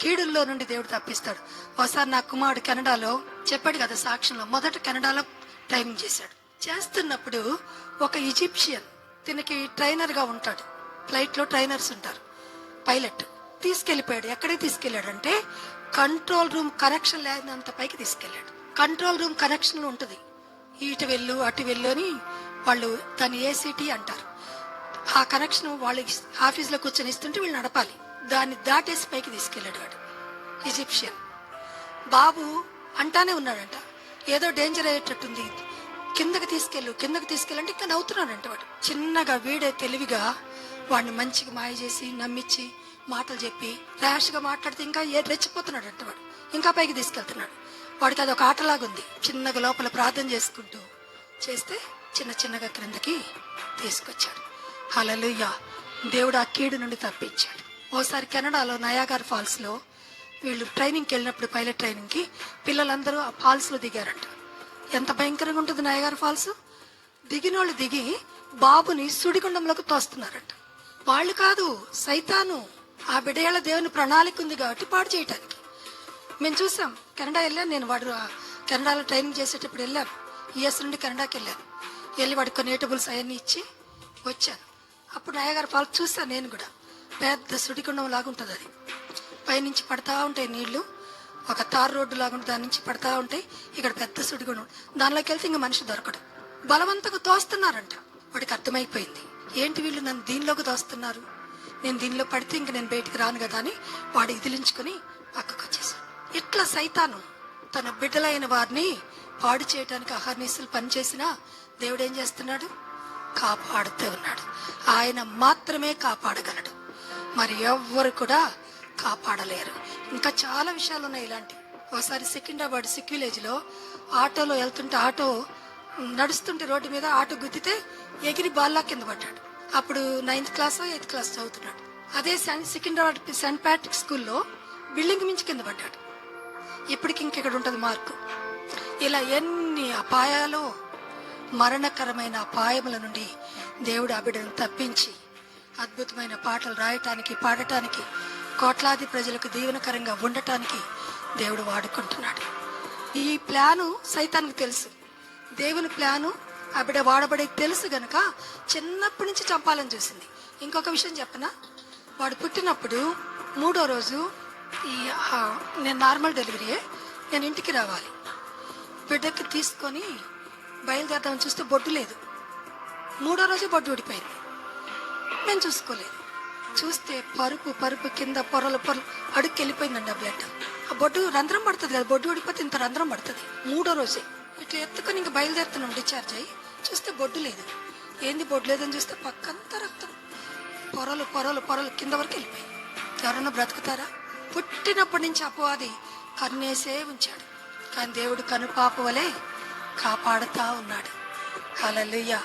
కీడుల్లో నుండి దేవుడు తప్పిస్తాడు. ఒకసారి నా కుమారుడు కెనడాలో చెప్పాడు కదా సాక్ష్యంలో మొదట కెనడాలో ట్రైనింగ్ చేశాడు. చేస్తున్నప్పుడు ఒక ఈజిప్షియన్ దీనికి ట్రైనర్గా ఉంటాడు. ఫ్లైట్లో ట్రైనర్స్ ఉంటారు. పైలట్ తీసుకెళ్ళిపోయాడు ఎక్కడికి తీసుకెళ్ళాడంటే కంట్రోల్ రూమ్ కనెక్షన్ లేనంత పైకి తీసుకెళ్ళాడు కంట్రోల్ రూమ్ కనెక్షన్ ఉంటుంది. ఇటు వెళ్ళు అటు వెళ్ళు అని వాళ్ళు దాన్ని ఏసీటీ అంటారు. ఆ కనెక్షన్ వాళ్ళకి ఆఫీస్లో కూర్చొని ఇస్తుంటే వీళ్ళు నడపాలి. దాన్ని దాటేసి పైకి తీసుకెళ్ళాడు వాడు. ఈజిప్షియన్. బాబు అంటానే ఉన్నాడంట ఏదో డేంజర్ అయ్యేటట్టుంది. కిందకి తీసుకెళ్ళు కిందకి తీసుకెళ్ళంటే ఇంకా నవ్వుతున్నాడంట వాడు. చిన్నగా వీడే తెలివిగా వాడిని మంచిగా మాయ చేసి నమ్మించి మాటలు చెప్పి ర్యాష్గా మాట్లాడితే ఇంకా ఏ రెచ్చిపోతున్నాడు వాడు. ఇంకా పైకి తీసుకెళ్తున్నాడు. వాడికి అది ఒక ఆటలాగుంది. చిన్నగా లోపల ప్రార్థన చేసుకుంటూ చేస్తే చిన్న చిన్నగా క్రిందకి తీసుకొచ్చాడు. అలలుయ్య దేవుడు ఆ కీడు నుండి తప్పించాడు. ఓసారి కెనడాలో నయాగార్ ఫాల్స్లో వీళ్ళు ట్రైనింగ్కి వెళ్ళినప్పుడు పైలట్ ట్రైనింగ్కి పిల్లలందరూ ఆ ఫాల్స్లో దిగారంట. ఎంత భయంకరంగా ఉంటుంది నయాగార్ ఫాల్స్? దిగినోళ్ళు దిగి బాబుని సుడిగుండంలోకి తోస్తున్నారంట. వాళ్ళు కాదు సైతాను. ఆ బిడేళ్ళ దేవుని ప్రణాళిక ఉంది కాబట్టి పాడు చేయటానికి. మేము చూసాం కెనడా వెళ్ళాను నేను వాడు కెనడాలో ట్రైనింగ్ చేసేటప్పుడు వెళ్ళాను యుఎస్ నుండి కెనడాకి వెళ్ళాను. వెళ్ళి వాడికి కొన్ని ఏటబుల్స్ అవన్నీ ఇచ్చి వచ్చాను. అప్పుడు నయగారు ఫాల్స్ చూసాను నేను కూడా. పెద్ద సుడిగుండం లాగా ఉంటుంది అది. పైనుంచి పడతా ఉంటాయి నీళ్ళు. ఒక తార్ రోడ్డు లాగా దాని నుంచి పడతా ఉంటాయి. ఇక్కడ పెద్ద సుడిగుండం. దానిలోకి వెళ్తే ఇంకా మనిషి దొరకడు. బలవంతంగా తోస్తున్నారంట. వాడికి అర్థమైపోయింది. ఏంటి వీళ్ళు నన్ను దీనిలోకి తోస్తున్నారు? నేను దీనిలో పడితే ఇంక నేను బయటికి రాను కదా అని వాడు ఇదిలించుకుని పక్కకు వచ్చేసాడు ఇట్లా సైతాను? తన బిడ్డలైన వారిని పాడు చేయడానికి అహర్నిశలు పనిచేసినా దేవుడు ఏం చేస్తున్నాడు? కాపాడుతూ ఉన్నాడు. ఆయన మాత్రమే కాపాడగలడు. మరి ఎవ్వరు కూడా కాపాడలేరు. ఇంకా చాలా విషయాలు ఉన్నాయి ఇలాంటివి ఒకసారి సికింద్రాబాద్ సిక్విలేజ్లో ఆటోలో వెళ్తుంటే ఆటో నడుస్తుంటే రోడ్డు మీద ఆటో గుద్దితే ఎగిరి బాల్లా కింద పడ్డాడు. అప్పుడు నైన్త్ క్లాస్ ఎయిత్ క్లాస్ చదువుతున్నాడు. అదే సికింద్రాబాద్ సెంట్ ప్యాట్రిక్ స్కూల్లో బిల్డింగ్ మించి కింద పడ్డాడు. ఇప్పటికి ఇంకెక్కడ ఉంటుంది మార్కు? ఇలా ఎన్ని అపాయాలు మరణకరమైన అపాయముల నుండి దేవుడు ఆ బిడ్డను తప్పించి అద్భుతమైన పాటలు రాయటానికి పాడటానికి కోట్లాది ప్రజలకు దీవెనకరంగా ఉండటానికి దేవుడు వాడుకుంటున్నాడు. ఈ ప్లాను సైతానికి తెలుసు. దేవుని ప్లాను ఆ బిడ్డ వాడబడే తెలుసు గనక చిన్నప్పటి నుంచి చంపాలని చూసింది. ఇంకొక విషయం చెప్పనా? వాడు పుట్టినప్పుడు మూడో రోజు ఈ నేను నార్మల్ డెలివరీయే నేను ఇంటికి రావాలి. బిడ్డకి తీసుకొని బయలుదేరదామని చూస్తే బొడ్డు లేదు. మూడో రోజు బొడ్డు ఊడిపోయింది. నేను చూసుకోలేదు. చూస్తే పరుపు పరుపు కింద పొరలు పొరలు అడుక్కి వెళ్ళిపోయిందండి ఆ బ్లడ్. ఆ బొడ్డు రంధ్రం పడుతుంది కదా బొడ్డు ఊడిపోతే ఇంత రంధ్రం పడుతుంది. మూడో రోజే. ఇట్లా ఎత్తుకొని ఇంక బయలుదేరుతున్నాం డిశ్చార్జ్ అయ్యి. చూస్తే బొడ్డు లేదు. ఏంది బొడ్డు లేదని చూస్తే పక్కంతా రక్తం. పొరలు పొరలు పొరలు కింద వరకు వెళ్ళిపోయింది ఎవరన్నా బ్రతుకుతారా? పుట్టినప్పటి నుంచి అపవాది కన్నేసే ఉంచాడు. కానీ దేవుడు కనుపాప వలె కాపాడుతా ఉన్నాడు. హల్లెలూయా.